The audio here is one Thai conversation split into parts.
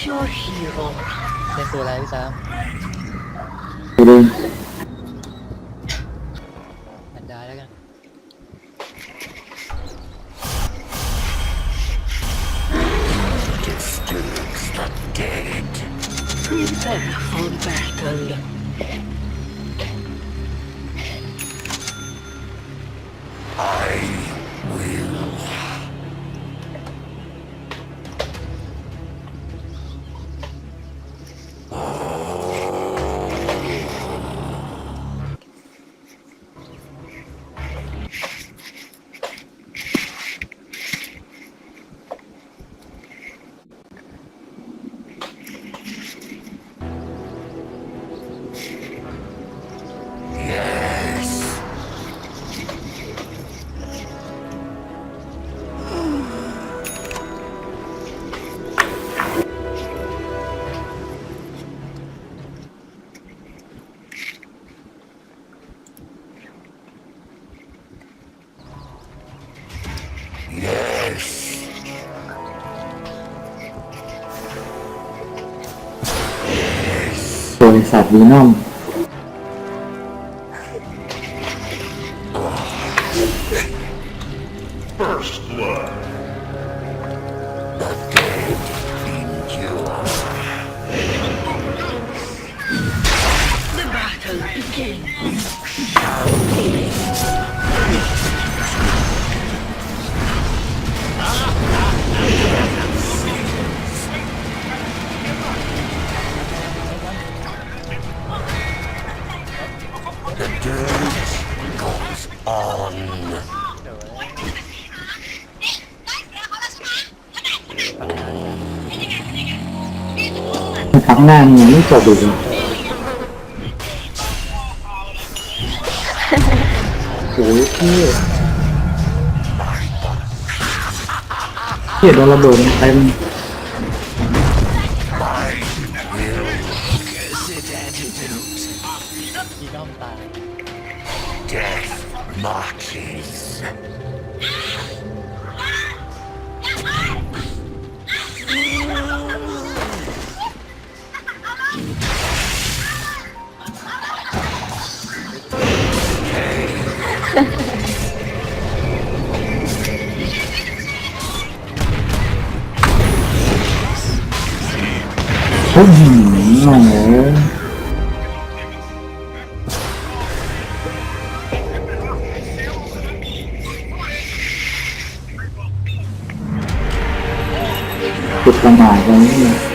pure hero. เป็นตัวอะไรพี่สามไป บริษัทวีนอม ครั้งหน้ามันยังไม่จบอีกเลยโอ้ยพี่พี่โดนระเบิดเต็ม องตาย Death marches. โอ้โหโอ้โหจุดประมาทตรงนี้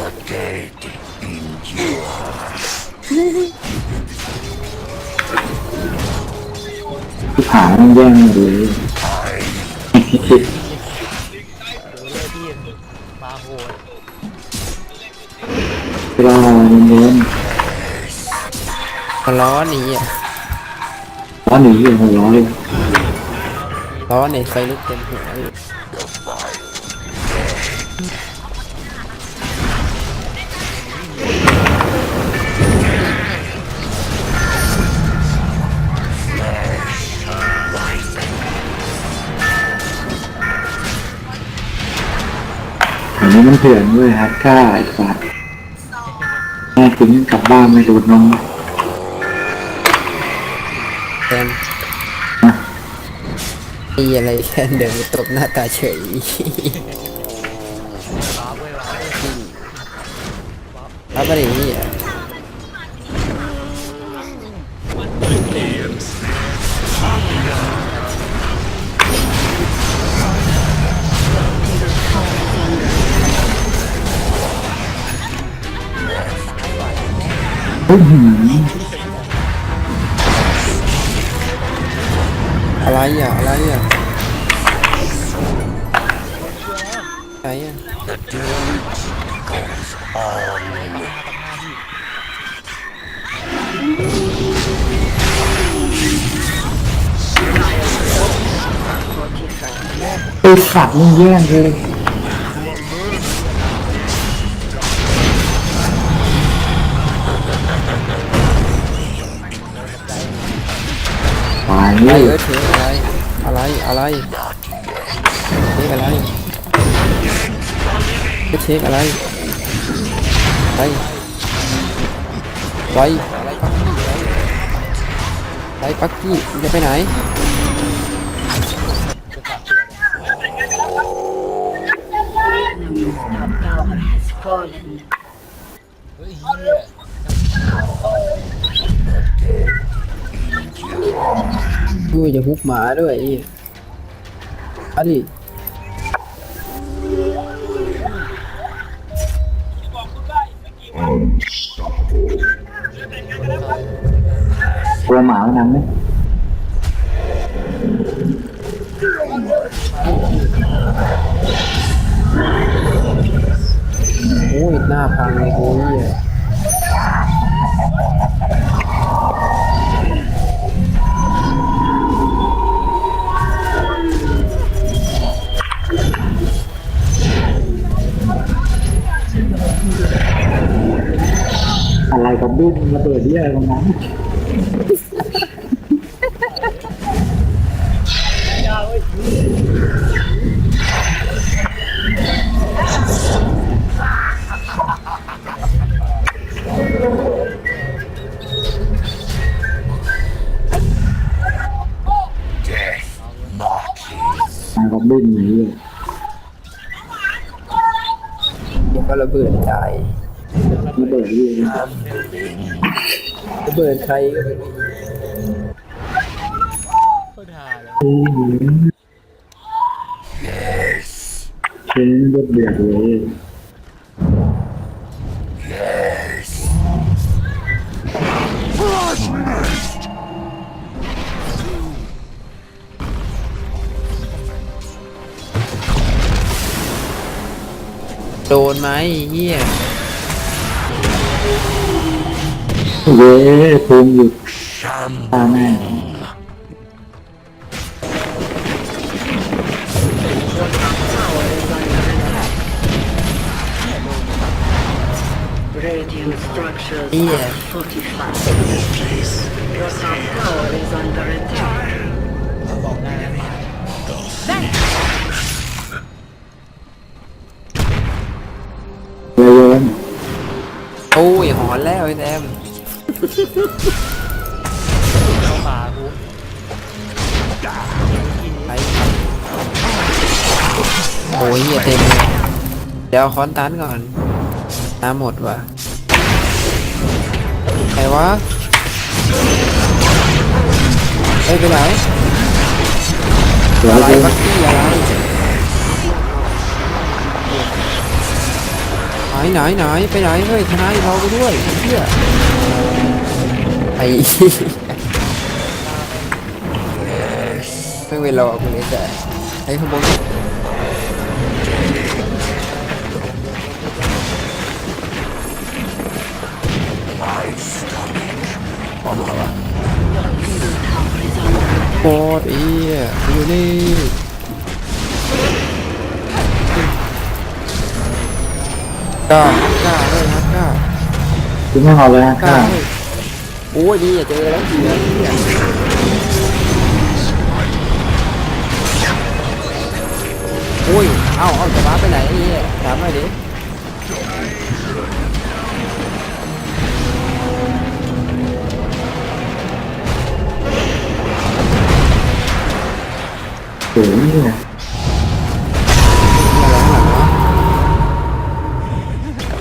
แย่งเลยดูเลยพี่มาโหดเวลามันเงินมันร้อนนี่อะร้อนหนีอยู่หัวร้อนเลยร้อนเนี่ยไฟลุกเต็มหัวเลย นี้มันเถื่อนด้วยฮัทก้าไอ้สัตว์แม่ทิ้งกลับบ้านไม่ดูดนมแคนตีอะไรแคนเดินมาตบหน้าตาเฉยว้าวเว้ยว้าวรับอะไรนี่ อะเฮ้ยหืมอะไรอะ อะไรอะอะไรอะ The dirge goes on. ไอ้สัตว์มึงแย่งเลย อะไรเลยเอออะไร อะไร อะไรเช็คอะไรเช็คอะไรไปไปไปักกี้ไปปักกี้จะไปไหนเฮ้ย เฮียด้วยจะฮุกหมาด้วยไอ้อันนี้ตัวหมามันนั้นไหมโอ้ยหน้าพังเลยโอ้ย ตรงนั้น Death marches. อะไรกับดิ้นไหนเลยเดี๋ยวก็ระเบิดตายระเบิดที่อะไระเบิดใครก็ไม่รู้โคตรฮาเลยอืม Yes. เชนเดือดเดือดเลยโดนไหมเฮีย เว้ยภูมิหยุดตาแม่เฮียบอกได้เโอ้ยหอนแล้วไอ้แซม เข้าป่ากูไปโอ้ยเฮียเต็มเลยเดี๋ยวเอาคอนตันก่อนน้ำหมดว่ะใครวะเฮ้ยไปไหนอะไรโยนปักกี้อะไรไหนไหนไหนไปไหนเฮ้ยทนายเราไปด้วยเหี้ย ไอ้เหี้ยไม่เวลาคุณเลยแต่ไอ้ขโมยโคตรเอี้ยอยู่นี่กล้ากล้าเลยครับกล้าคุณไม่เอาเลยนะกล้า โอ้ยดีอย่าเจอแล้วเหี้ยเหี้ยโอ้ย เอาเอาจะบ้าไปไหนไอ้เหี้ยไหนามหน่อยดิเจ๋งเนี่ย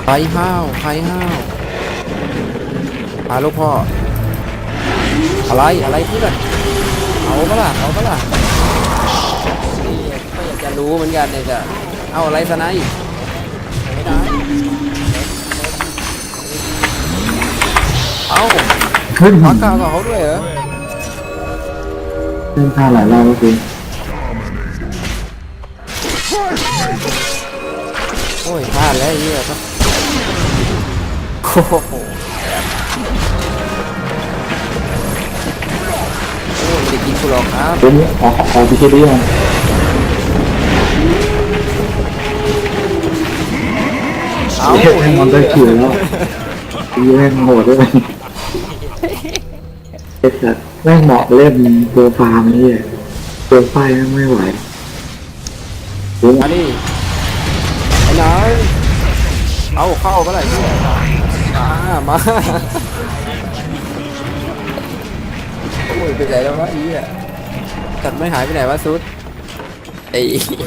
ใครห้าวใครห้าว พาลูกพ่อ อะไรอะไรเพื่อนเอาปะล่ะเอาปะล่ะนี่ก็อยากจะรู้เหมือนกันเนี่ยจะเอาอะไรสนายไม่ได้เอาเฮ้ยพักกาวกับเขาด้วยเหรอเล่นท่าหลายรอบแล้วคุณโอ้ยพลาดแล้วไอ้เหี้ยก็โอ้โห หรอกครับตัวนี้ขอขอพีเคดีมันเอาเฮ้ยแม่งมันได้คิวแล้วยีแม่งโหดด้วยเอ็ดอะแม่งเหมาะเล่นตัวฟาร์มนี่ตัวไฟแม่งไม่ไหวเดี๋ยวมาดิไอ้นายเอาเข้าก็ได้พี่มามาโอ้ยไปไหนแล้ววะไอ้เจัดไม่หายไปไหนวะซุดไอ้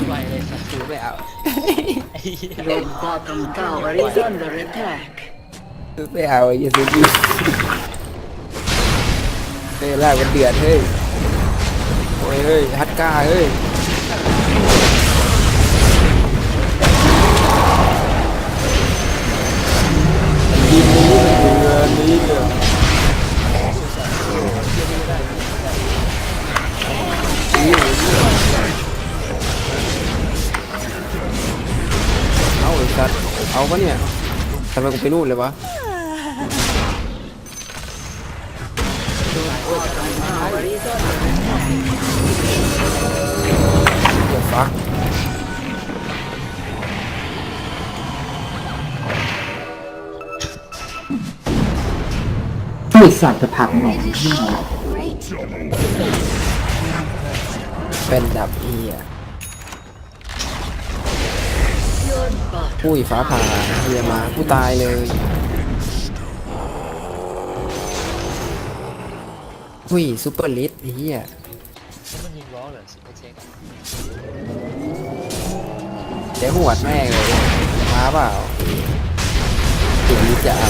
ไปเลยนะซุดไม่เอาไอ้เหี้ย Your bottom tower is under attack. ซุดไม่เอาไอ้เหี้ยซุดยิงเฮ้ยลากเป็นเดือดเฮ้ยโอ้ยเฮ้ยฮัตก้าเฮ้ยยิงนี้เดือดนี้เดือด เอาไอ้สัตว์เอาปะเนี่ยทำไมกูไปนู่นเลยวะเดี๋ยวฟักไอสัตว์จะผักหน่อย Great. เป็นดับเอียอุ้ยฟ้าผ่าเฮียมากูตายเลยอุ้ยซูเปอร์ลิสเฮียมันยิงล้อเหรอซุปเช็คเดี๋ยวหวดแม่งเลยมาเปล่าเดี๋ยวนี้จะเอา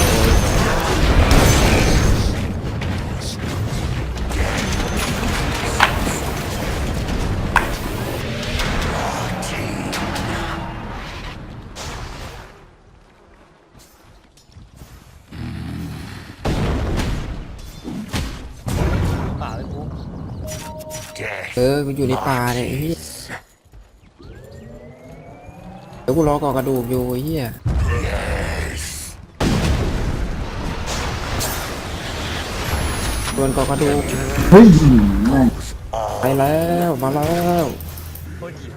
เออกูอยู่ในป่าเนี่ยไอ้เฮียเดี๋ยวกูรอก่อกระดูกอยู่ไอ้เฮียโดนก่อกระดูกเฮ้ยแม่งไปแล้วมาแล้ว โคตรหิว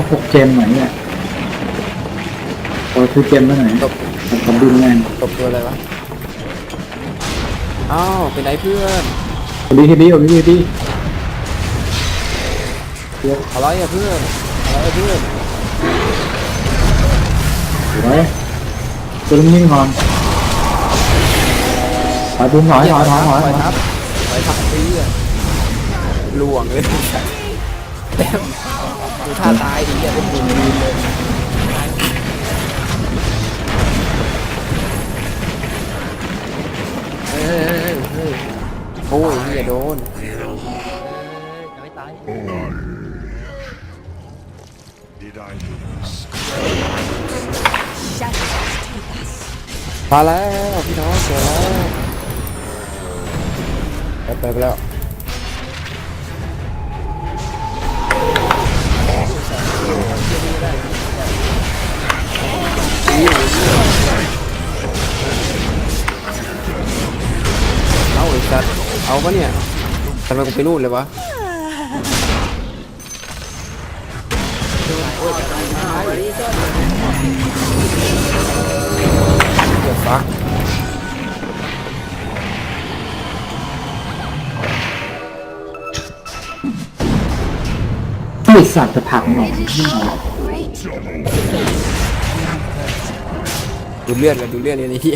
เขาพกเจมไหนเนี่ยเราซื้อเจมมาไหนตบผมบินแม่งตบตัวอะไรวะ อ้าวเป็นไรเพื่อนดีทีดีดีดีดีอะไรอะเพื่อนอะไรอะเพื่อนเดี๋ยวตัวนี้ยิงงอนถอยบุ้มถอยถอยถอยถอยไปครับไปทับตีอะลวงเลยแต้ม ดูท่าตายดีอะเป็นบุญดีเลยเฮ้ยเฮ้ยเฮ้ยโอ้ยเฮียโดนเอ้ยยังไม่ตายมาแล้วพี่น้องเจอแล้วไปไปแล้ว เอาไอ้สัตว์เอาปะเนี่ยทำไมกูไปนู่นเลยวะเดือดฟักไอสัตว์จะผักหน่อนที่ไหน ดูเลือดกันดูเลือดเลยนี่พี่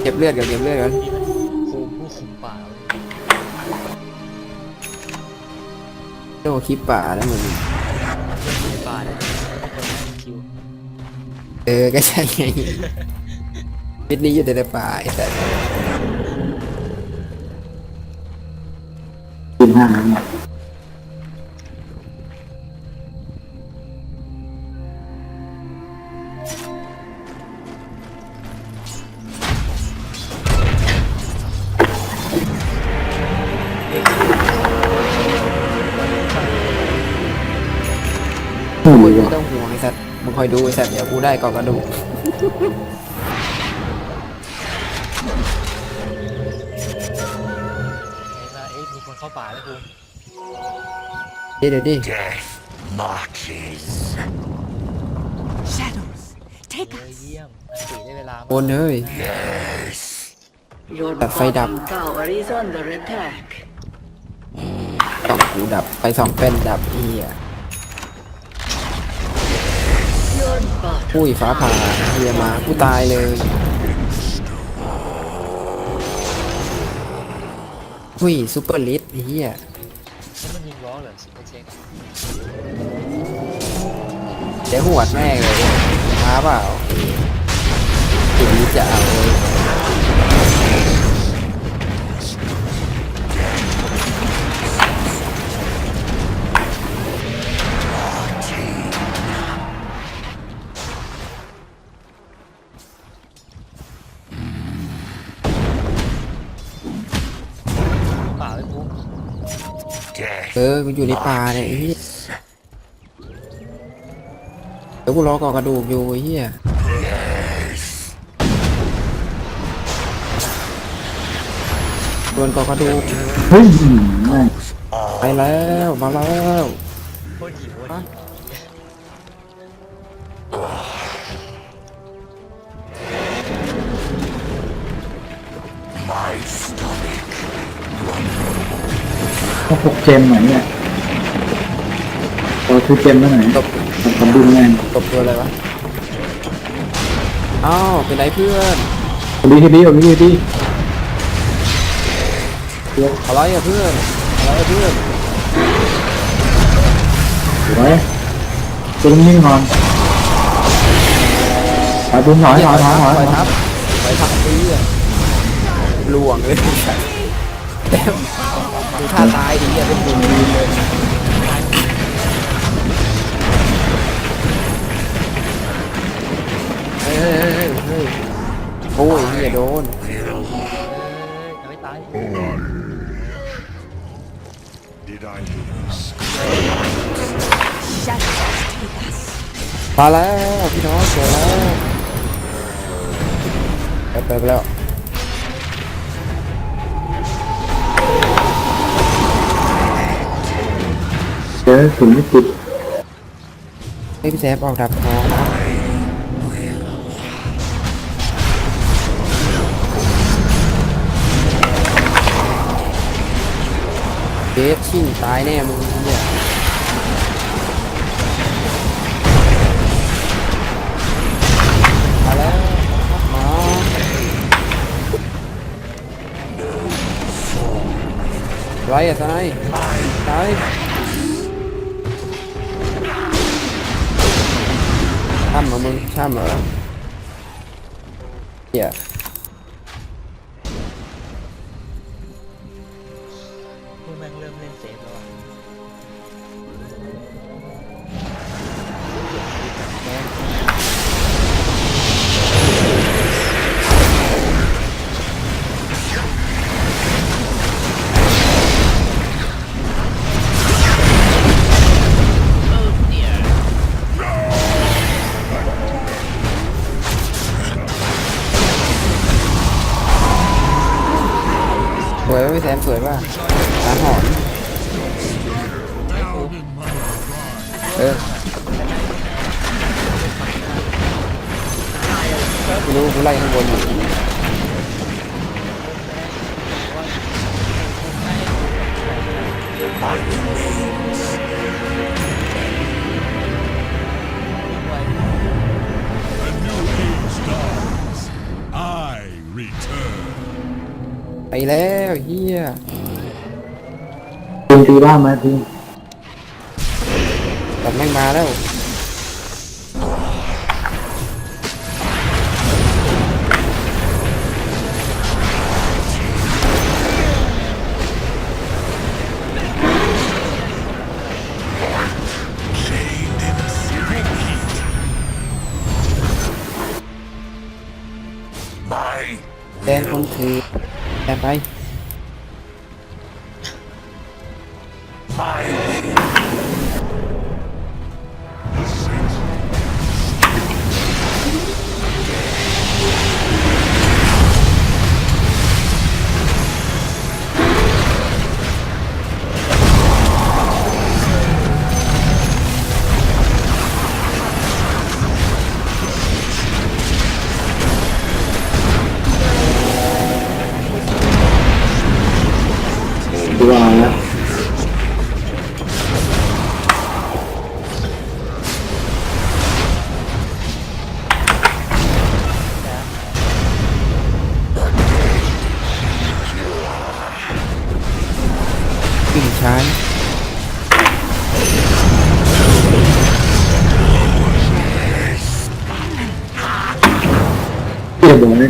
เก็บเลือดกันเก็บเลือดกันโคมผู้คุมป่าเว้ยโอ้คลิปป่าแล้วมึงคุมป่าได้เลยคนแม่งคิวเออก็ใช่ไงมิดนี้อยู่แต่ในป่าไอ้แต่กินห้าเนี่ย อยดูไอ้สัตว์เดี๋ยวกูได้กอกระดูกเห็นว่าเอ๊ะมีคนเข้าป่าแล้วกูเดี๋ยวเดี๋ยวดิ Death marches. Shadows, take เฮ้ย us. เยี่ยมอันตีได้เวลาโอนเฮ้ย Yes. Your That fade up. bottom tower is under attack. สองกูดับไปสองเป็นดับเอีย Your bottom อุ้ยฟ้าผ่าเฮียมากูตายเลยอุ้ยซูเปอร์ลิสเฮียมันยิงล้อเหรอเช็คเดี๋ยวหวดแม่เลยมาเปล่าทีนี้จะเอา เออกูอยู่ในป่าเนี่ยไอ้เฮียเดี๋ยวกูรอก่อกระดูกอยู่ไอ้เฮียโดนก่อกระดูกเฮ้ยหืมแม่งไปแล้วมาแล้วโค ต้องพกเจมหน่อยเนี่ยเราซื้อเจมมาหน่อยตบผมดูแม่งตบตัวอะไรวะ อ้าวเป็นไรเพื่อนดีทีดีดีดีอะไรอะเพื่อนอะไรอะเพื่อนสวยตึงนิ่งนอนถอยบุญหน่อยถอยถอยถอยไปทับไปทับตีอะลวงเลยแต้ม ดูท่าตายดิเนี่ยเป็นบุญเลยเฮ้ยเฮ้ยเฮ้ยเฮ้ยโอ้ยเฮียโดนเอ้ยยังไม่ตาย Did I lose? Shadows, take us. มาแล้วพี่น้องเจอแล้วไปไปแล้ว เจอถึงไม่ติดให้พี่แซมออกดับทองเบสชิ่งตายแน่มึงเนี่ยมาแล้วมาไรอะทนายทนาย ช่ำเหรอมึงช่ำเหรอเหี้ย ไปแล้วเฮียทีมตีบ้านมาทีแต่แม่งมาแล้ว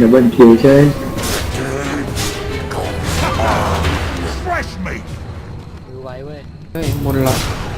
ดับเบิลคิวใช่ fresh meat. ดูไว้เว้ย เฮ้ยมนต์ละ The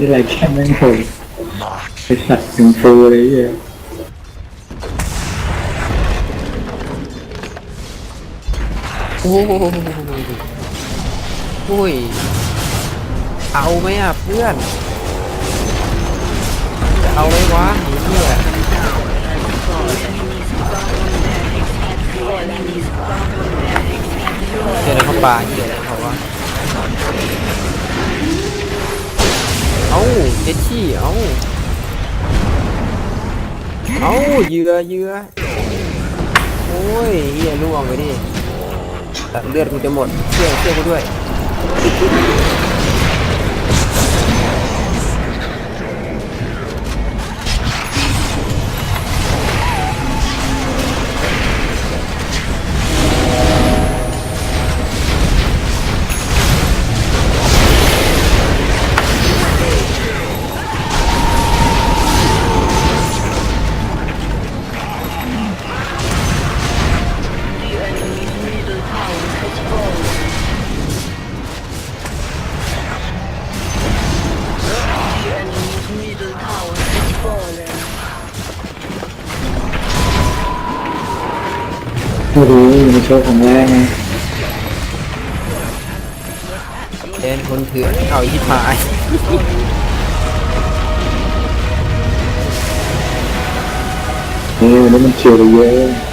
นี่อะไรแค่แม่งโผล่ไปสัตว์ถึงฟูเลยเหี้ยโอ้โหโอ้ย เอาไหมอะเพื่อน จะเอาไหมวะไอ้เหี้ยเจอเขาป่าเจอะไรเขาวะ เอ้าเจดชี่เอ้าเอ้าเยือเยือโอ้ยเฮียล่วงไปดิตักเลือดกูจะหมดเชื่อเชื่อกูด้วย ชว์ของแรงไงเดนคนถือเอาอีกหายเออวันนี้มันเฉียวไปเยอะ